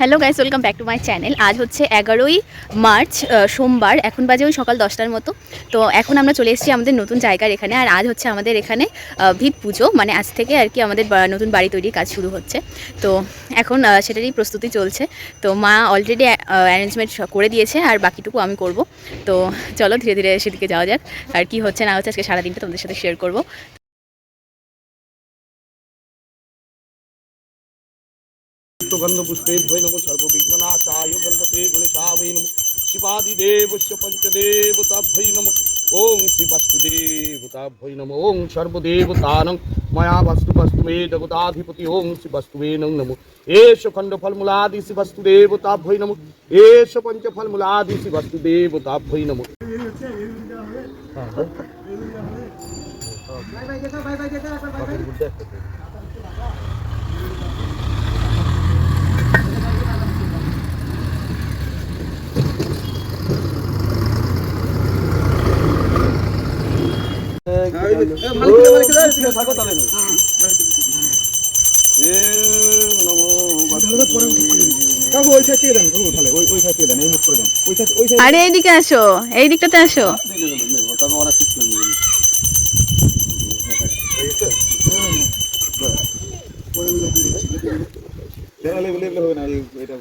Hello guys, welcome back to my channel. আজ হচ্ছে এগারোই মার্চ সোমবার। এখন বাজে ওই সকাল দশটার মতো। তো এখন আমরা চলে এসেছি আমাদের নতুন জায়গার এখানে। আর আজ হচ্ছে আমাদের এখানে ভিত পুজো। মানে আজ থেকে আর কি আমাদের নতুন বাড়ি তৈরির কাজ শুরু হচ্ছে। তো এখন সেটারই প্রস্তুতি চলছে। তো মা অলরেডি অ্যারেঞ্জমেন্ট করে দিয়েছে। আর বাকিটুকু আমি করব। তো চলো ধীরে ধীরে সেদিকে যাওয়া যাক। আর কি হচ্ছে না হচ্ছে, আজকে সারাদিনটা তোমাদের সাথে শেয়ার করব। पुष्पगन्धपुष्पेभ्यो नमो सर्वविघ्ननाशाय गणपते गणेशावै नमो शिवादिदेवस्य पञ्चदेवताभ्यै नमो ॐ शिवस्तुदेवताभ्यै नमो ॐ सर्वदेवतानं मया वस्तु वस्तु मे जगताधिपति ॐ शिवस्तुवे नमो एष खण्डफलमूलादि शिवस्तुदेवताभ्यै नमो एष पञ्चफलमूलादि शिवस्तुदेवताभ्यै नमो Bye bye, Jeta. Bye bye, Jeta. Bye bye. আরে এইদিকে আসো এই দিকটাতে আসো এটা